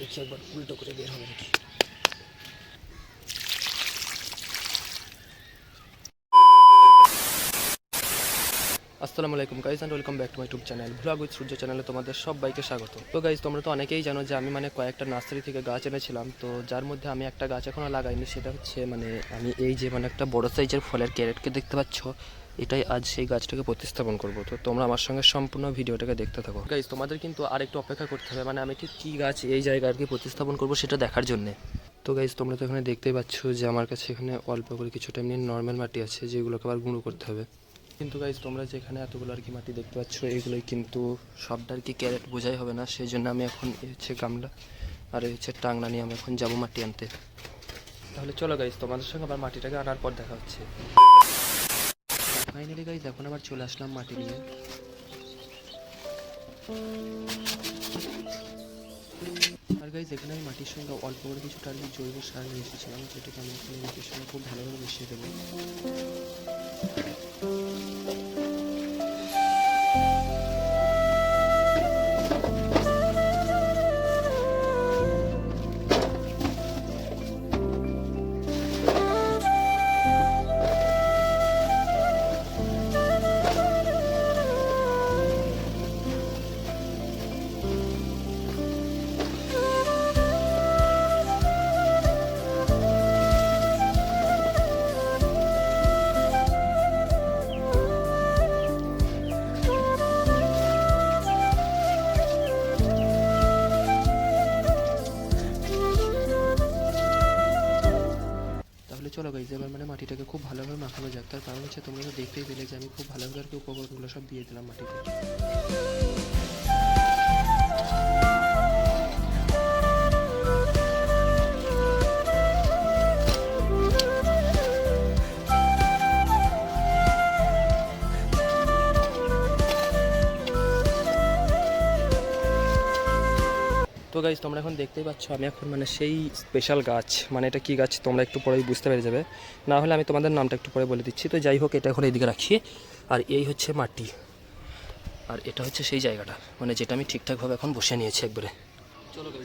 দেখি একবার, উল্টো করে বের হবে নাকি? আসসালামু আলাইকুম guys and welcome back to my YouTube channel vlog with Surya চ্যানেলে তোমাদের সবাইকে স্বাগত। তো গাইজ তোমরা তো অনেকেই জানো যে আমি মানে কয়েকটা নার্সারি থেকে গাছ এনেছিলাম, তো যার মধ্যে আমি একটা গাছ এখনও লাগাইনি, সেটা হচ্ছে মানে আমি এই যে মানে একটা বড় সাইজের ফলের ক্যারেটকে দেখতে পাচ্ছ এটাই আজ সেই গাছটাকে প্রতিস্থাপন করব। তো তোমরা আমার সঙ্গে সম্পূর্ণ ভিডিওটাকে দেখতে থাকো। গাইজ তোমাদের কিন্তু আর একটু অপেক্ষা করতে হবে মানে আমি ঠিক কী গাছ এই জায়গায় আর কি প্রতিস্থাপন করব সেটা দেখার জন্যে। তো গাইজ তোমরা তো এখানে দেখতেই পাচ্ছ যে আমার কাছে এখানে অল্প করে কিছুটা এমনি নর্মাল মাটি আছে, যেগুলোকে আবার গুঁড়ো করতে হবে। কিন্তু গাইজ তোমরা যেখানে এতগুলো আর কি মাটি দেখতে পাচ্ছ, এগুলোই কিন্তু সবটা আর কি ক্যারেট বোঝাই হবে না। সেই জন্য আমি এখন হচ্ছে গামলা আর হচ্ছে টাংনা নিয়ে আমি এখন যাব মাটি আনতে। তাহলে চলো গাইজ তোমাদের সঙ্গে আবার মাটিটাকে আনার পর দেখা হচ্ছে। ফাইনালি গাইজ এখন আবার চলে আসলাম মাটি নিয়ে। আর গাইজ এখানে আমি মাটির সঙ্গে অল্প করে কিছুটা আর কি জৈব সার নিয়ে এসেছিলাম, যেটাকে আমি এখানে মাটির সঙ্গে খুব ভালোভাবে মিশিয়ে দেবো। মাটিটাকে খুব ভালোভাবে মাখানো যাক। তার কারণ হচ্ছে তোমরা তো দেখতেই পেলে যে আমি খুব ভালোভাবে আর কি উপকরণগুলো সব দিয়ে দিলাম মাটিতে। তো গাছ তোমরা এখন দেখতেই পাচ্ছ, আমি এখন মানে সেই স্পেশাল গাছ মানে এটা কী গাছ, তোমরা একটু পরেই বুঝতে পেরে যাবে। না হলে আমি তোমাদের নামটা একটু পরে বলে দিচ্ছি। তো যাই হোক, এটা এখন এইদিকে রাখি। আর এই হচ্ছে মাটি। আর এটা হচ্ছে সেই জায়গাটা মানে যেটা আমি ঠিকঠাকভাবে এখন বসে নিয়েছি একবারে। চলো গাছ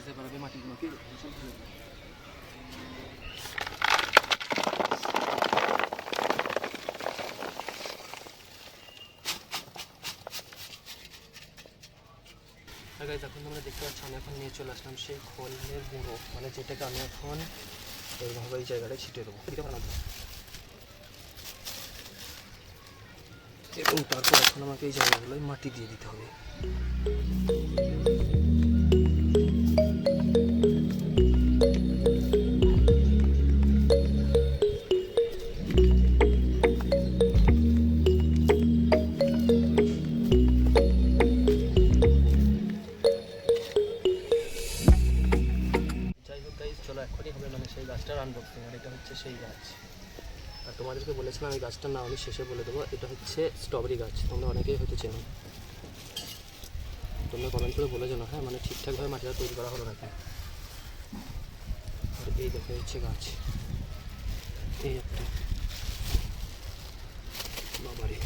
গাইজ এখন তোমরা দেখতে পাচ্ছ, আমি এখন নিয়ে চলে আসলাম সেই খোলের গুঁড়ো। মানে যেটাকে আমি এখন এইভাবে এই জায়গাটায় ছিটে দেবো। এবং তারপর এখন আমাকে এই জায়গাগুলোয় মাটি দিয়ে দিতে হবে। তোমাদেরকে বলেছিলাম এই গাছটার নাম, আমি শেষে বলে দেবো। এটা হচ্ছে স্ট্রবেরি গাছ, তোমরা অনেকেই হয়তো চেনো। তোমরা কমেন্ট করে বলে জানো হ্যাঁ মানে ঠিকঠাকভাবে মাটিটা তৈরি করা হলো নাকি? আর এই দেখো হচ্ছে গাছ। এই একটা। বাবারে।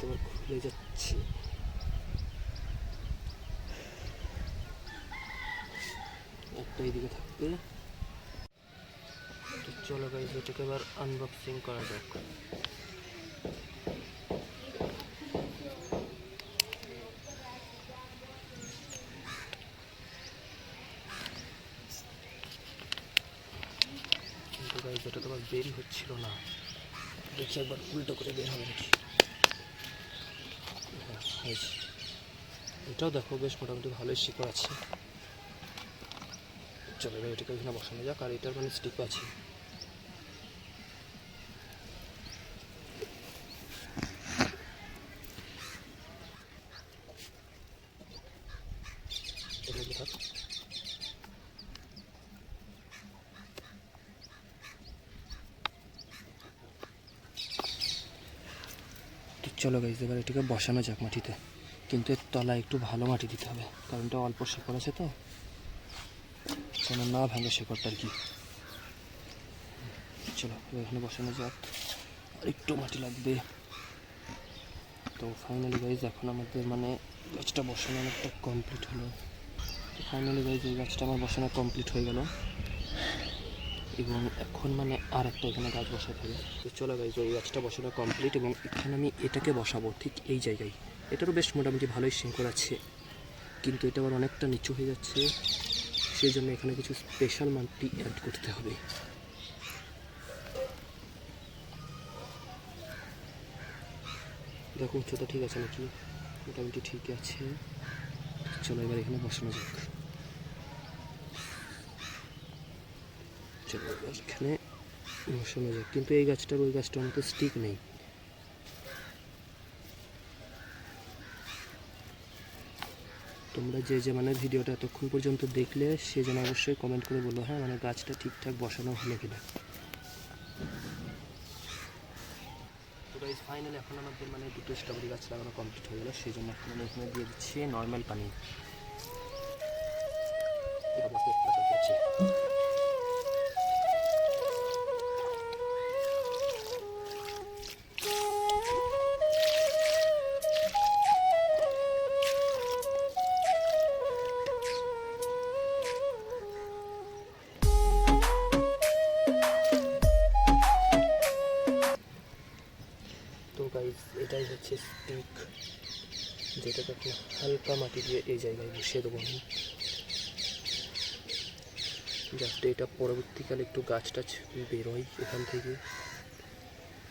তোমার খুলে যাচ্ছে। একটা এইদিকে থাকবে। চলো গাইজ এটাকে এবার আনবক্সিং করা যাক। কিন্তু গাইজ এটা তো আবার বেরই হচ্ছিল না। দেখি একবার উল্টো করে বের হবে। নাকি এটাও দেখো, বেশ মোটামুটি ভালোই শিকড় আছে। চলো এটাকে এখানে বসানো যাক, আর এটার মানে স্টিক আছে এটা কি থাক? তো চলো গাইজ এবার এটাকে বসানো যাক মাটিতে। কিন্তু এর তলায় একটু ভালো মাটি দিতে হবে, কারণ এটা অল্প শিকড় আছে তো। যেন না ভাঙে শেকড়টা আর কি। চলো এখানে বসানো যাক। আর একটু মাটি লাগবে। তো ফাইনালি গাইজ এখন আমাদের মানে গাছটা বসানো অনেকটা কমপ্লিট হলো। ফাইনালি গাইজ এই গাছটা আমার বসানো কমপ্লিট হয়ে গেল। এবং এখন মানে আর একটা এখানে গাছ বসাতে হবে। তো চলো গাইজ ওই গাছটা বসানো কমপ্লিট এবং এখানে আমি এটাকে বসাবো ঠিক এই জায়গায়। এটারও বেশ মোটামুটি ভালোই শিঙ্কর আছে, কিন্তু এটা আবার অনেকটা নিচু হয়ে যাচ্ছে। সেই জন্য এখানে কিছু স্পেশাল মাটি অ্যাড করতে হবে। দেখো উচ্চতা ঠিক আছে নাকি? মোটামুটি ঠিক আছে। চলো, এবার এখানে বসানো যাক। চলো, এখানে বসানো যাক। কিন্তু এই গাছটার, ওই গাছটার মতো স্টিক নেই। তোমরা যে যে মানে ভিডিওটা এতক্ষণ পর্যন্ত দেখলে, সে যেন অবশ্যই কমেন্ট করে বলো হ্যাঁ মানে গাছটা ঠিকঠাক বসানো হলো কিনা। গাইজ ফাইনালি এখন আমাদের মানে দুটো স্ট্রবেরি গাছ লাগানো কমপ্লিট হয়ে গেল সেই জন্য এখন এখানে দিয়ে দিচ্ছি নর্মাল পানি এটাই হচ্ছে স্টিক যেটাকে আপনি হালকা মাটি দিয়ে এই জায়গায় বসিয়ে দেবো আমি। যাতে এটা পরবর্তীকালে একটু গাছ টাছ বেরোয় এখান থেকে।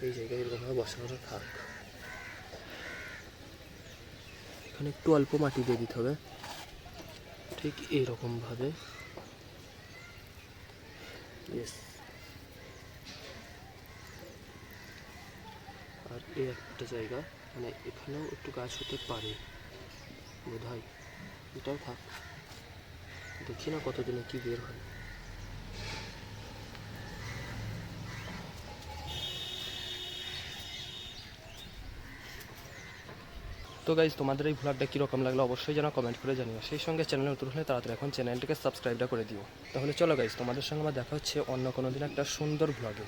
এই জায়গায় এরকমভাবে বসানোটা থাক এখানে একটু অল্প মাটি দিয়ে দিতে হবে। ঠিক এইরকমভাবে ইয়েস এই একটা জায়গা মানে এখানেও একটু গাছ হতে পারে বোধ হয় এটাও থাক। দেখি না কতদিনে কি বের হয়। তো গাইজ তোমাদের এই ভ্লগটা কীরকম লাগল অবশ্যই যেন কমেন্ট করে জানিও। সেই সঙ্গে চ্যানেলে নতুন হলে তাড়াতাড়ি এখন চ্যানেলটিকে সাবস্ক্রাইবটা করে দিও। তাহলে চলো গাইজ তোমাদের সঙ্গে আমার দেখা হচ্ছে অন্য কোনো দিন একটা সুন্দর ভ্লগে